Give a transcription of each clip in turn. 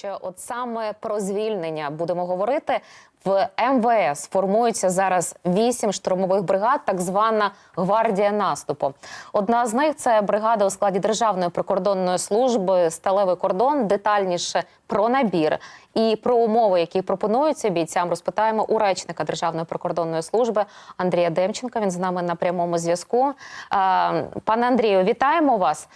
що от саме про звільнення будемо говорити. В МВС формується зараз вісім штурмових бригад, так звана гвардія наступу. Одна з них це бригада у складі Державної прикордонної служби Сталевий кордон. Детальніше про набір і про умови, які пропонуються бійцям, розпитаємо у речника Державної прикордонної служби Андрія Демченка. Він з нами на прямому зв'язку. Е, Пане Андрію, вітаємо вас.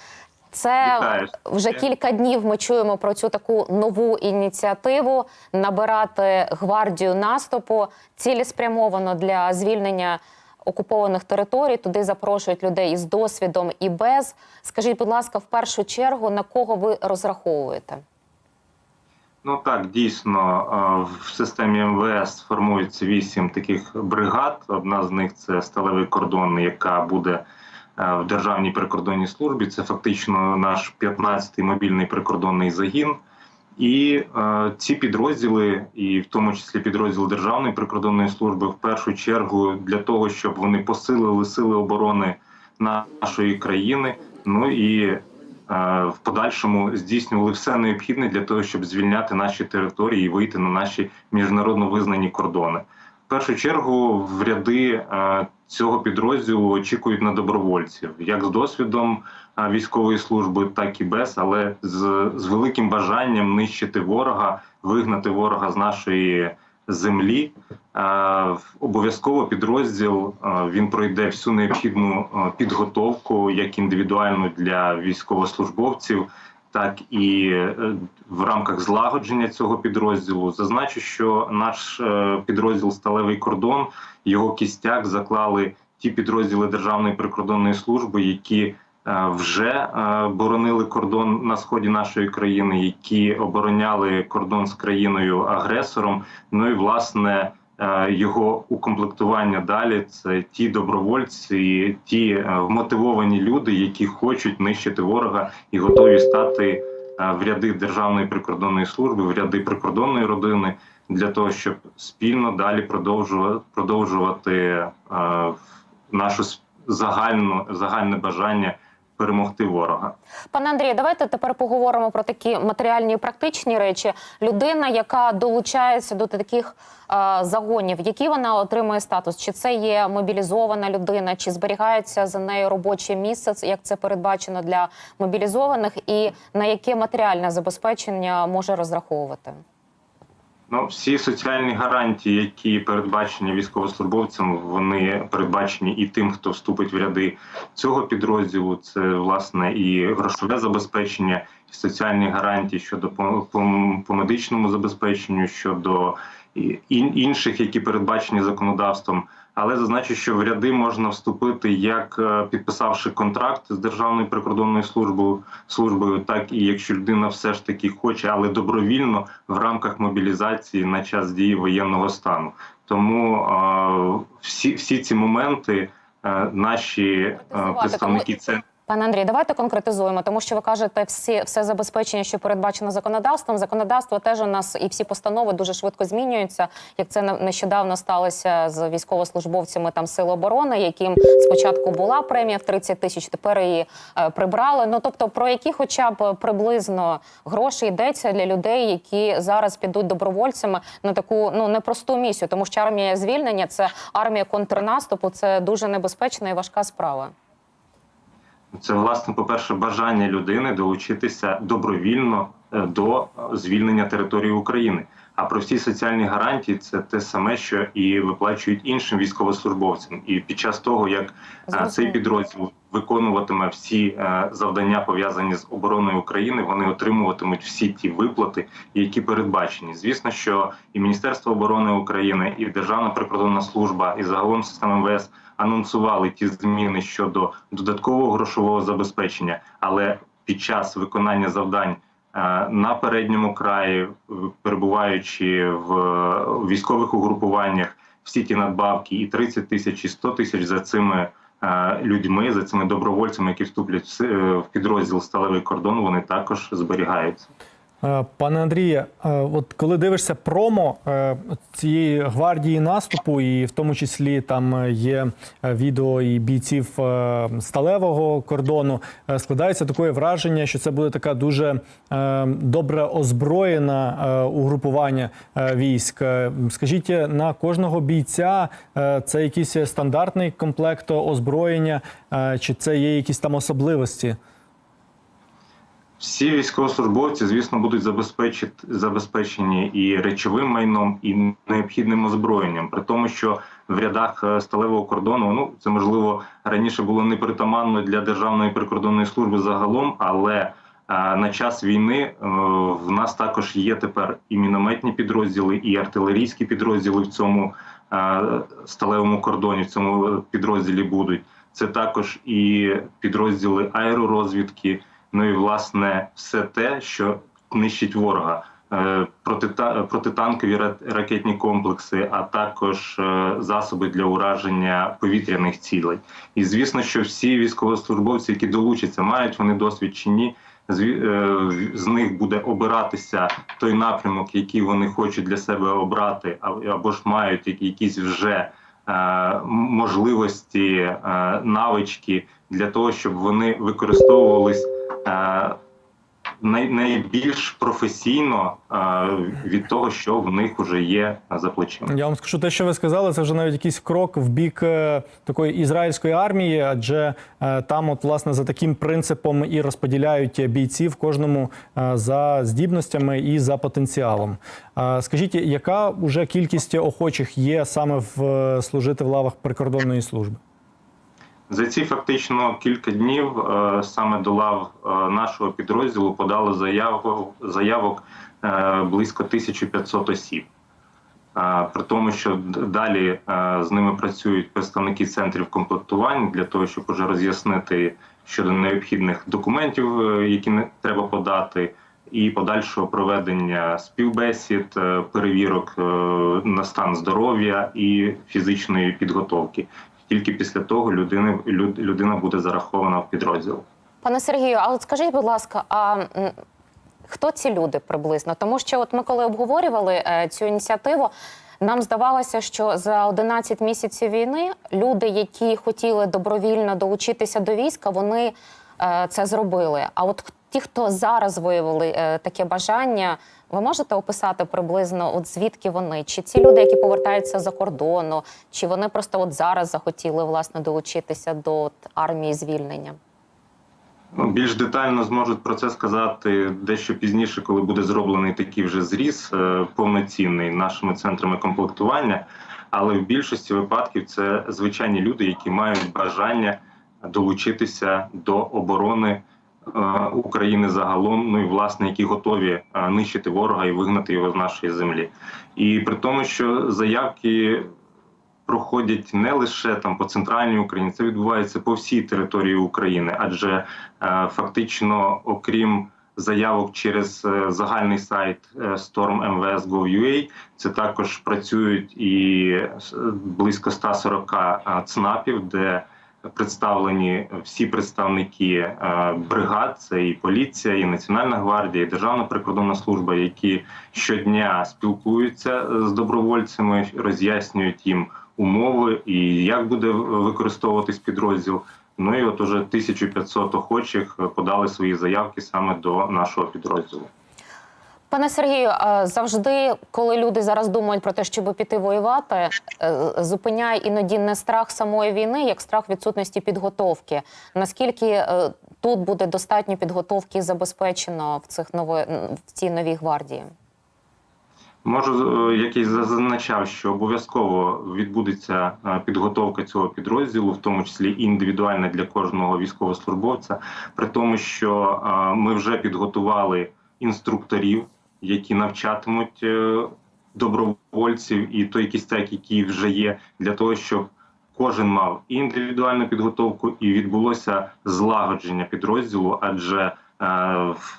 Це Вітаю. вже кілька днів ми чуємо про цю таку нову ініціативу набирати гвардію наступу цілеспрямовано для звільнення окупованих територій. Туди запрошують людей із досвідом і без. Скажіть, будь ласка, в першу чергу на кого ви розраховуєте? Ну так, дійсно, е, в системі МВС формується вісім таких бригад. Одна з них це сталевий кордон, яка буде е, в Державній прикордонній службі. Це фактично наш 15-й мобільний прикордонний загін. І е, ці підрозділи, і в тому числі підрозділ Державної прикордонної служби, в першу чергу для того, щоб вони посилили сили оборони нашої країни. Ну і е, в подальшому здійснювали все необхідне для того, щоб звільняти наші території і вийти на наші міжнародно визнані кордони. Першу чергу в ряди е, цього підрозділу очікують на добровольців, як з досвідом е, військової служби, так і без, але з, з великим бажанням нищити ворога, вигнати ворога з нашої землі. Е, Обов'язково підрозділ він пройде всю необхідну підготовку, як індивідуальну для військовослужбовців, так і е, в рамках злагодження цього підрозділу. Зазначу, що наш е, підрозділ Сталевий кордон його кістяк заклали ті підрозділи Державної прикордонної служби, які е, вже боронили кордон на сході нашої країни, які обороняли кордон з країною агресором. Ну і власне. Е, Його укомплектування далі це ті добровольці, ті е, вмотивовані люди, які хочуть нищити ворога і готові стати е, в ряди Державної прикордонної служби, в ряди прикордонної родини для того, щоб спільно далі продовжувати продовжувати нашу загальну загальне бажання перемогти ворога. Пане Андрію, давайте тепер поговоримо про такі матеріальні і практичні речі. Людина, яка долучається до таких е, загонів, який вона отримує статус? Чи це є мобілізована людина, чи зберігається за нею робоче місце, як це передбачено для мобілізованих, і на яке матеріальне забезпечення може розраховувати? Ну, всі соціальні гарантії, які передбачені військовослужбовцям, вони передбачені і тим, хто вступить в ряди цього підрозділу. Це власне і грошове забезпечення, і соціальні гарантії щодо по, по, по медичному забезпеченню, щодо і- інших, які передбачені законодавством. Але зазначу, що в ряди можна вступити як е, підписавши контракт з Державною прикордонною службою, службою, так і якщо людина все ж таки хоче, але добровільно в рамках мобілізації на час дії воєнного стану. Тому е, всі, всі ці моменти е, наші представники це. Пане Андрій, давайте конкретизуємо, тому що ви кажете, всі все забезпечення, що передбачено законодавством. Законодавство теж у нас і всі постанови дуже швидко змінюються. Як це не- нещодавно сталося з військовослужбовцями там сил оборони, яким спочатку була премія в 30 тисяч, тепер її е, прибрали. Ну тобто, про які, хоча б приблизно гроші йдеться для людей, які зараз підуть добровольцями на таку ну непросту місію, тому що армія звільнення це армія контрнаступу, це дуже небезпечна і важка справа. Це власне, по-перше, бажання людини долучитися добровільно е, до е, звільнення території України. А про всі соціальні гарантії це те саме, що і виплачують іншим військовослужбовцям. І під час того, як е, цей підрозділ виконуватиме всі е, завдання пов'язані з обороною України, вони отримуватимуть всі ті виплати, які передбачені. Звісно, що і Міністерство оборони України, і Державна прикордонна служба, і загалом система МВС анонсували ті зміни щодо додаткового грошового забезпечення, але під час виконання завдань на передньому краї, перебуваючи в е, військових угрупуваннях, всі ті надбавки і 30 тисяч, і 100 тисяч за цими е, людьми, за цими добровольцями, які вступлять е, в підрозділ сталевий кордон, вони також зберігаються. Е, Пане Андріє, е, от коли дивишся промо е, цієї гвардії наступу, і в тому числі там є відео і бійців сталевого кордону, складається таке враження, що це буде така дуже добре озброєна угрупування військ. Скажіть, на кожного бійця це якийсь стандартний комплект озброєння, чи це є якісь там особливості? Всі військовослужбовці, звісно, будуть забезпечити забезпечені і речовим майном, і необхідним озброєнням. При тому, що в рядах е, сталевого кордону, ну це можливо раніше було непритаманно для державної прикордонної служби загалом, але е, на час війни е, в нас також є тепер і мінометні підрозділи, і артилерійські підрозділи в цьому сталевому кордоні, в цьому підрозділі будуть. Це також і підрозділи аеророзвідки. Ну і власне все те, що нищить ворога, Е, протита- протитанкові ракетні комплекси, а також е, засоби для ураження повітряних цілей. І звісно, що всі військовослужбовці, які долучаться, мають вони досвід чи ні. е, З них буде обиратися той напрямок, який вони хочуть для себе обрати, або ж мають якісь вже можливості, навички для того, щоб вони використовувались найбільш професійно е, від того, що в них вже є за плечима. Я вам скажу, те, що ви сказали, це вже навіть якийсь крок в бік е, такої ізраїльської армії, адже е, там, от власне, за таким принципом і розподіляють бійців кожному е, за здібностями і за потенціалом. Е, Скажіть, яка вже кількість охочих є саме в е, служити в лавах прикордонної служби? За ці фактично кілька днів е, саме до лав е, нашого підрозділу подало заяву, заявок е, близько 1500 осіб. При тому, що далі з ними працюють представники центрів комплектування для того, щоб уже роз'яснити щодо необхідних документів, які не треба подати, і подальшого проведення співбесід, перевірок на стан здоров'я і фізичної підготовки. Тільки після того людини, люд- людина буде зарахована в підрозділ. Пане Сергію, а от скажіть, будь ласка, а хто ці люди приблизно? Тому що, от ми коли обговорювали е, цю ініціативу, нам здавалося, що за 11 місяців війни люди, які хотіли добровільно долучитися до війська, вони е, це зробили. А от ті, хто зараз виявили е, таке бажання, ви можете описати приблизно, от звідки вони? Чи ці люди, які повертаються за кордону, чи вони просто от зараз захотіли власне долучитися до от, армії звільнення? Ну, Більш детально зможуть про це сказати дещо пізніше, коли буде зроблений такий вже зріз е, повноцінний нашими центрами комплектування. Але в більшості випадків це звичайні люди, які мають бажання долучитися до оборони України загалом. Ну і власне, які готові е, нищити ворога і вигнати його з нашої землі. І при тому, що заявки проходять не лише там по центральній Україні, це відбувається по всій території України, адже е, фактично, окрім заявок через е, загальний сайт е, storm.mvs.gov.ua, це також працюють і близько 140 е, ЦНАПів, де представлені всі представники е, бригад, це і поліція, і Національна гвардія, і Державна прикордонна служба, які щодня спілкуються е, з добровольцями, роз'яснюють їм умови і як буде використовуватись підрозділ. Ну і от уже 1500 охочих подали свої заявки саме до нашого підрозділу. Пане Сергію, завжди, коли люди зараз думають про те, щоб піти воювати, е, зупиняє іноді не страх самої війни, як страх відсутності підготовки. Наскільки е, тут буде достатньо підготовки забезпечено в цих нови... в цій новій гвардії? Можу, е, як і зазначав, що обов'язково відбудеться підготовка цього підрозділу, в тому числі індивідуальна для кожного військовослужбовця, при тому, що ми вже підготували інструкторів, які навчатимуть е, добровольців, і той кістяк, який вже є, для того, щоб кожен мав і індивідуальну підготовку, і відбулося злагодження підрозділу, адже е,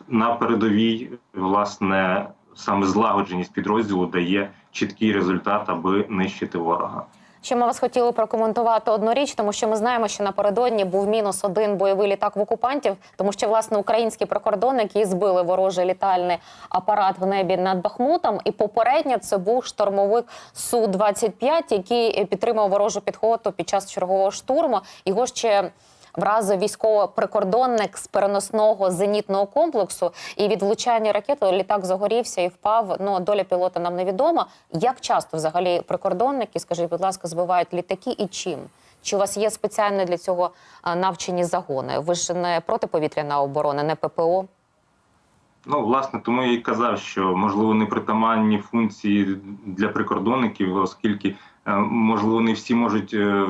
на передовій власне саме злагодженість підрозділу дає чіткий результат, аби нищити ворога. Ще ми вас хотіли прокоментувати одну річ, тому що ми знаємо, що напередодні був мінус один бойовий літак в окупантів, тому що власне українські прикордонники збили ворожий літальний апарат в небі над Бахмутом. І попередньо це був штурмовик су 25 який підтримав ворожу підходу під час чергового штурму. Його ще вразив військово-прикордонник з переносного зенітного комплексу. І від влучання ракети літак загорівся і впав. Ну доля пілота нам невідома. Як часто взагалі прикордонники, скажіть, будь ласка, збивають літаки і чим? Чи у вас є спеціальні для цього навчені загони? Ви ж не протиповітряна оборона, не ППО. Ну, власне, тому я і казав, що можливо непритаманні функції для прикордонників, оскільки е, можливо не всі можуть е,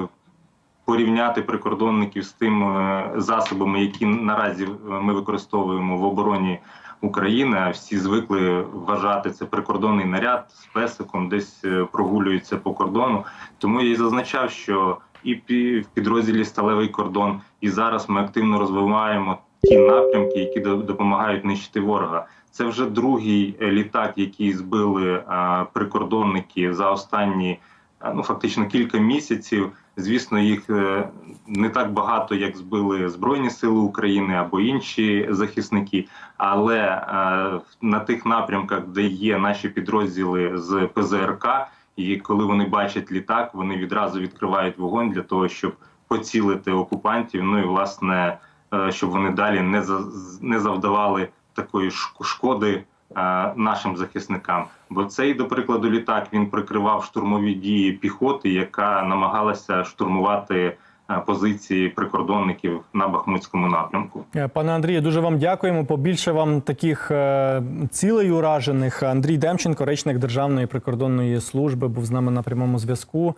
порівняти прикордонників з тими засобами, які наразі е, ми використовуємо в обороні України. Всі звикли вважати це прикордонний наряд з песиком, десь е, прогулюється по кордону. Тому я і зазначав, що і в підрозділі Сталевий кордон, і зараз ми активно розвиваємо ті напрямки, які до- допомагають нищити ворога. Це вже другий е, літак, який збили е, прикордонники за останні е, ну фактично кілька місяців. Звісно, їх е, не так багато, як збили Збройні Сили України або інші захисники. Але е, на тих напрямках, де є наші підрозділи з ПЗРК, і коли вони бачать літак, вони відразу відкривають вогонь для того, щоб поцілити окупантів. Ну і власне, е, щоб вони далі не не завдавали такої шкоди нашим захисникам. Бо цей, до прикладу, літак він прикривав штурмові дії піхоти, яка намагалася штурмувати е, позиції прикордонників на Бахмутському напрямку. Е, Пане Андрію, дуже вам дякуємо. Побільше вам таких е, цілей уражених. Андрій Демченко, речник Державної прикордонної служби, був з нами на прямому зв'язку.